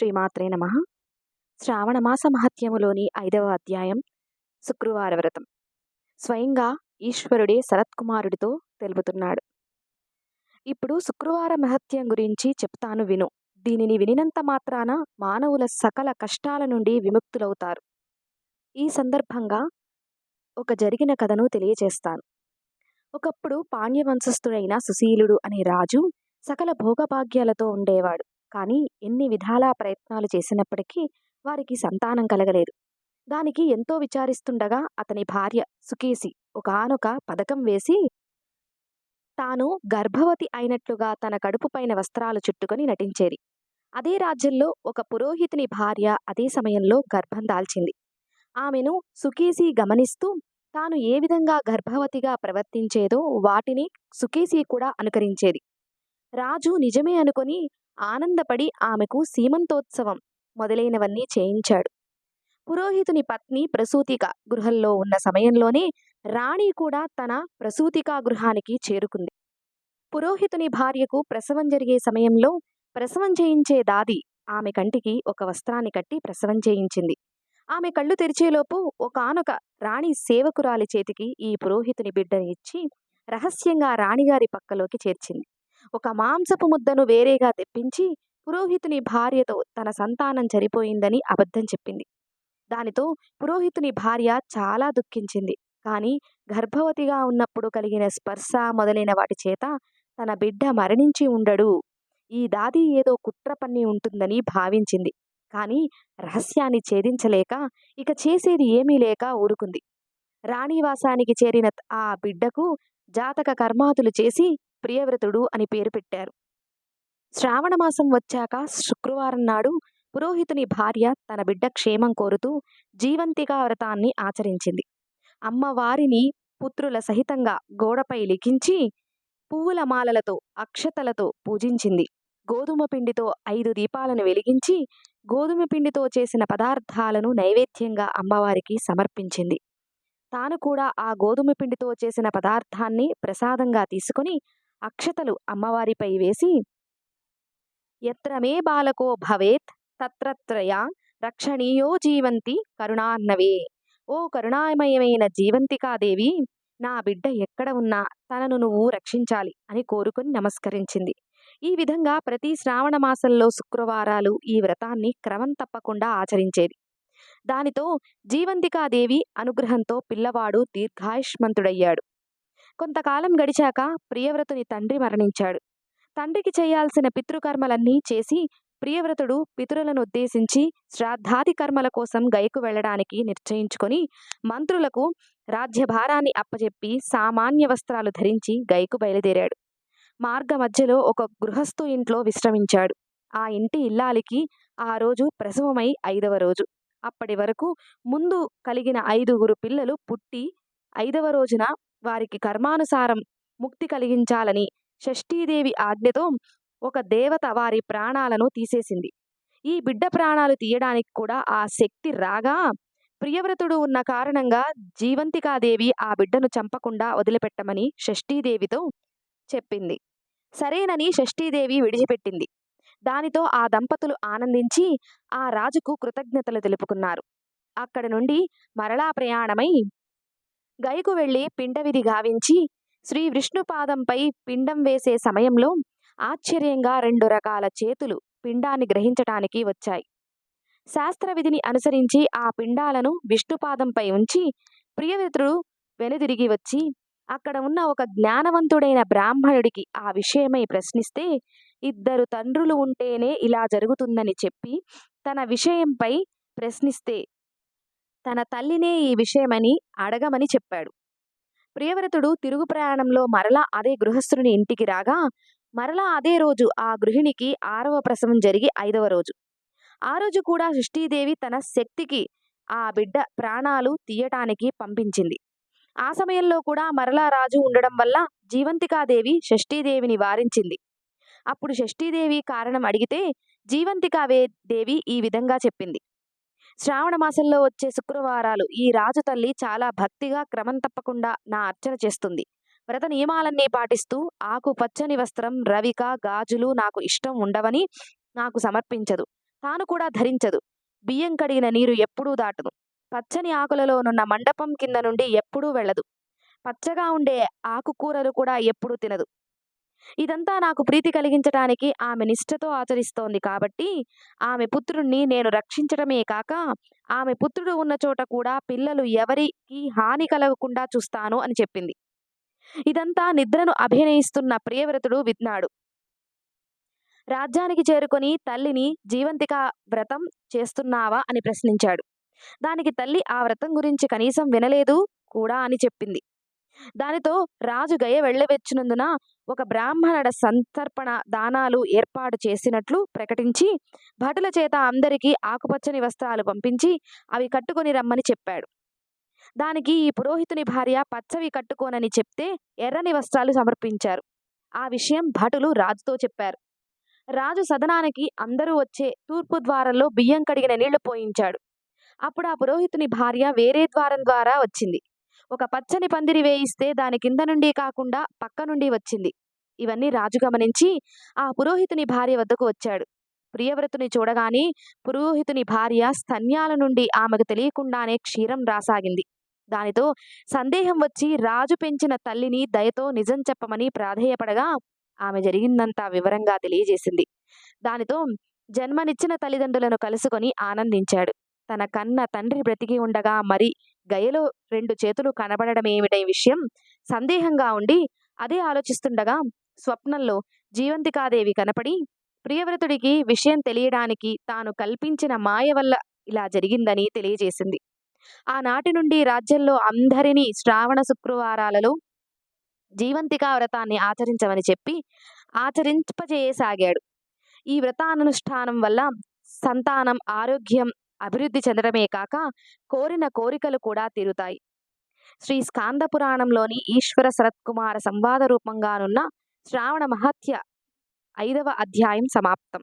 శ్రీమాత్రే నమ. శ్రావణమాస మహత్యములోని ఐదవ అధ్యాయం శుక్రవార వ్రతం. స్వయంగా ఈశ్వరుడే శరత్కుమారుడితో తెలుపుతున్నాడు. ఇప్పుడు శుక్రవార మహత్యం గురించి చెప్తాను విను. దీనిని వినినంత మాత్రాన మానవుల సకల కష్టాల నుండి విముక్తులవుతారు. ఈ సందర్భంగా ఒక జరిగిన కథను తెలియచేస్తాను. ఒకప్పుడు పాండ్యవంశస్థుడైన సుశీలుడు అనే రాజు సకల భోగభాగ్యాలతో ఉండేవాడు. కానీ ఎన్ని విధాలా ప్రయత్నాలు చేసినప్పటికీ వారికి సంతానం కలగలేదు. దానికి ఎంతో విచారిస్తుండగా అతని భార్య సుకేసి ఒకనొక పథకం వేసి తాను గర్భవతి అయినట్లుగా తన కడుపుపైన వస్త్రాలు చుట్టుకొని నటించేది. అదే రాజ్యంలో ఒక పురోహితుని భార్య అదే సమయంలో గర్భం దాల్చింది. ఆమెను సుకేసి గమనిస్తూ తాను ఏ విధంగా గర్భవతిగా ప్రవర్తించేదో వాటిని సుకేసి కూడా అనుకరించేది. రాజు నిజమే అనుకొని ఆనందపడి ఆమెకు సీమంతోత్సవం మొదలైనవన్నీ చేయించాడు. పురోహితుని పత్ని ప్రసూతిక గృహంలో ఉన్న సమయంలోనే రాణి కూడా తన ప్రసూతికా గృహానికి చేరుకుంది. పురోహితుని భార్యకు ప్రసవం జరిగే సమయంలో ప్రసవం చేయించే దాది ఆమె కంటికి ఒక వస్త్రాన్ని కట్టి ప్రసవం చేయించింది. ఆమె కళ్ళు తెరిచేలోపు ఒకనొక రాణి సేవకురాలి చేతికి ఈ పురోహితుని బిడ్డని ఇచ్చి రహస్యంగా రాణిగారి పక్కలోకి చేర్చింది. ఒక మాంసపు ముద్దను వేరేగా తెప్పించి పురోహితుని భార్యతో తన సంతానం చనిపోయిందని అబద్ధం చెప్పింది. దానితో పురోహితుని భార్య చాలా దుఃఖించింది. కానీ గర్భవతిగా ఉన్నప్పుడు కలిగిన స్పర్శ మొదలైన వాటి చేత తన బిడ్డ మరణించి ఉండడు. ఈ దాది ఏదో కుట్ర పన్ని ఉంటుందని భావించింది. కానీ రహస్యాన్ని ఛేదించలేక ఇక చేసేది ఏమీ లేక ఊరుకుంది. రాణివాసానికి చేరిన ఆ బిడ్డకు జాతక కర్మాతులు చేసి ప్రియవ్రతుడు అని పేరు పెట్టారు. శ్రావణమాసం వచ్చాక శుక్రవారం నాడు పురోహితుని భార్య తన బిడ్డ క్షేమం కోరుతూ జీవంతిగా వ్రతాన్ని ఆచరించింది. అమ్మవారిని పుత్రుల సహితంగా గోడపై లిఖించి పువ్వుల మాలలతో అక్షతలతో పూజించింది. గోధుమ పిండితో ఐదు దీపాలను వెలిగించి గోధుమ పిండితో చేసిన పదార్థాలను నైవేద్యంగా అమ్మవారికి సమర్పించింది. తాను కూడా ఆ గోధుమ పిండితో చేసిన పదార్థాన్ని ప్రసాదంగా తీసుకుని అక్షతలు అమ్మవారిపై వేసి ఎత్రమే బాలకో భవేత్ తత్రత్రయ రక్షణీయో జీవంతి కరుణాన్నవే. ఓ కరుణామయమైన జీవంతికాదేవి నా బిడ్డ ఎక్కడ ఉన్నా తనను నువ్వు రక్షించాలి అని కోరుకుని నమస్కరించింది. ఈ విధంగా ప్రతి శ్రావణ మాసంలో శుక్రవారాలు ఈ వ్రతాన్ని క్రమం తప్పకుండా ఆచరించేది. దానితో జీవంతికాదేవి అనుగ్రహంతో పిల్లవాడు దీర్ఘాయుష్మంతుడయ్యాడు. కొంతకాలం గడిచాక ప్రియవ్రతుని తండ్రి మరణించాడు. తండ్రికి చేయాల్సిన పితృకర్మలన్నీ చేసి ప్రియవ్రతుడు పితరులను ఉద్దేశించి శ్రాద్ధాది కర్మల కోసం గైకు వెళ్ళడానికి నిశ్చయించుకొని మంత్రులకు రాజ్యభారాన్ని అప్పచెప్పి సామాన్య వస్త్రాలు ధరించి గైకు బయలుదేరాడు. మార్గ మధ్యలో ఒక గృహస్థు ఇంట్లో విశ్రమించాడు. ఆ ఇంటి ఇల్లాలికి ఆ రోజు ప్రసవమై ఐదవ రోజు. అప్పటి వరకు ముందు కలిగిన ఐదుగురు పిల్లలు పుట్టి ఐదవ రోజున వారికి కర్మానుసారం ముక్తి కలిగించాలని షష్ఠీదేవి ఆజ్ఞతో ఒక దేవత వారి ప్రాణాలను తీసేసింది. ఈ బిడ్డ ప్రాణాలు తీయడానికి కూడా ఆ శక్తి రాగా ప్రియవ్రతుడు ఉన్న కారణంగా జీవంతికాదేవి ఆ బిడ్డను చంపకుండా వదిలిపెట్టమని షష్ఠీదేవితో చెప్పింది. సరేనని షష్ఠీదేవి విడిచిపెట్టింది. దానితో ఆ దంపతులు ఆనందించి ఆ రాజుకు కృతజ్ఞతలు తెలుపుకున్నారు. అక్కడి నుండి మరలా ప్రయాణమై గైకు వెళ్ళి పిండవిధి గావించి శ్రీ విష్ణుపాదంపై పిండం వేసే సమయంలో ఆశ్చర్యంగా రెండు రకాల చేతులు పిండాన్ని గ్రహించటానికి వచ్చాయి. శాస్త్రవిధిని అనుసరించి ఆ పిండాలను విష్ణుపాదంపై ఉంచి ప్రియవిత్రుడు వెనుదిరిగి వచ్చి అక్కడ ఉన్న ఒక జ్ఞానవంతుడైన బ్రాహ్మణుడికి ఆ విషయమై ప్రశ్నిస్తే ఇద్దరు తండ్రులు ఉంటేనే ఇలా జరుగుతుందని చెప్పి తన విషయంపై ప్రశ్నిస్తే తన తల్లినే ఈ విషయమని అడగమని చెప్పాడు. ప్రియవ్రతుడు తిరుగు ప్రయాణంలో మరలా అదే గృహస్థుని ఇంటికి రాగా మరలా అదే రోజు ఆ గృహిణికి ఆరవ ప్రసవం జరిగి ఐదవ రోజు. ఆ రోజు కూడా సృష్టిదేవి తన శక్తికి ఆ బిడ్డ ప్రాణాలు తీయటానికి పంపించింది. ఆ సమయంలో కూడా మరలా రాజు ఉండడం వల్ల జీవంతికాదేవి షష్ఠీదేవిని వారించింది. అప్పుడు షష్ఠీదేవి కారణం అడిగితే జీవంతికావే దేవి ఈ విధంగా చెప్పింది. శ్రావణ మాసంలో వచ్చే శుక్రవారాలు ఈ రాజు తల్లి చాలా భక్తిగా క్రమం తప్పకుండా నా అర్చన చేస్తుంది. వ్రత నియమాలన్నీ పాటిస్తూ ఆకు పచ్చని వస్త్రం రవిక గాజులు నాకు ఇష్టం ఉండవని నాకు సమర్పించదు. తాను కూడా ధరించదు. బియ్యం కడిగిన నీరు ఎప్పుడూ దాటును పచ్చని ఆకులలోనున్న మండపం కింద నుండి ఎప్పుడూ వెళ్ళదు. పచ్చగా ఉండే ఆకుకూరలు కూడా ఎప్పుడూ తినదు. ఇదంతా నాకు ప్రీతి కలిగించటానికి ఆమె నిష్ఠతో ఆచరిస్తోంది కాబట్టి ఆమె పుత్రుణ్ణి నేను రక్షించటమే కాక ఆమె పుత్రుడు ఉన్న చోట కూడా పిల్లలు ఎవరికి హాని కలగకుండా చూస్తాను అని చెప్పింది. ఇదంతా నిద్రను అభినయిస్తున్న ప్రియవ్రతుడు విన్నాడు. రాజ్యానికి చేరుకొని తల్లిని జీవంతిక వ్రతం చేస్తున్నావా అని ప్రశ్నించాడు. దానికి తల్లి ఆ వ్రతం గురించి కనీసం వినలేదు కూడా అని చెప్పింది. దానితో రాజు గయ వెళ్ళవచ్చినందున ఒక బ్రాహ్మణుడ సంతర్పణ దానాలు ఏర్పాటు చేసినట్లు ప్రకటించి భటుల చేత అందరికీ ఆకుపచ్చని వస్త్రాలు పంపించి అవి కట్టుకొని రమ్మని చెప్పాడు. దానికి ఈ పురోహితుని భార్య పచ్చవి కట్టుకోనని చెప్తే ఎర్రని వస్త్రాలు సమర్పించారు. ఆ విషయం భటులు రాజుతో చెప్పారు. రాజు సదనానికి అందరూ వచ్చే తూర్పు ద్వారంలో బియ్యం కడిగిన నీళ్ళు పోయించాడు. అప్పుడు ఆ పురోహితుని భార్య వేరే ద్వారం ద్వారా వచ్చింది. ఒక పచ్చని పందిరి వేయిస్తే దాని కింద నుండి కాకుండా పక్క నుండి వచ్చింది. ఇవన్నీ రాజు గమనించి ఆ పురోహితుని భార్య వద్దకు వచ్చాడు. ప్రియవ్రతుని చూడగానే పురోహితుని భార్య స్తన్యాల నుండి ఆమెకు తెలియకుండానే క్షీరం రాసాగింది. దానితో సందేహం వచ్చి రాజు పెంచిన తల్లిని దయతో నిజం చెప్పమని ప్రాధేయపడగా ఆమె జరిగిందంతా వివరంగా తెలియజేసింది. దానితో జన్మనిచ్చిన తల్లిదండ్రులను కలుసుకొని ఆనందించాడు. తన కన్న తండ్రి బ్రతికి ఉండగా మరి గయలో రెండు చేతులు కనబడడమేమిటై విషయం సందేహంగా ఉండి అదే ఆలోచిస్తుండగా స్వప్నంలో జీవంతికాదేవి కనపడి ప్రియవ్రతుడికి విషయం తెలియడానికి తాను కల్పించిన మాయ వల్ల ఇలా జరిగిందని తెలియజేసింది. ఆనాటి నుండి రాజ్యంలో అందరినీ శ్రావణ శుక్రవారాలలో జీవంతికా వ్రతాన్ని ఆచరించమని చెప్పి ఆచరింపజేయసాగాడు. ఈ వ్రతానుష్ఠానం వల్ల సంతానం ఆరోగ్యం అభివృద్ధి చెందడమే కాక కోరిన కోరికలు కూడా తీరుతాయి. శ్రీ స్కాంద పురాణంలోని ఈశ్వర శరత్కుమార సంవాద రూపంగానున్న శ్రావణ మహత్య ఐదవ అధ్యాయం సమాప్తం.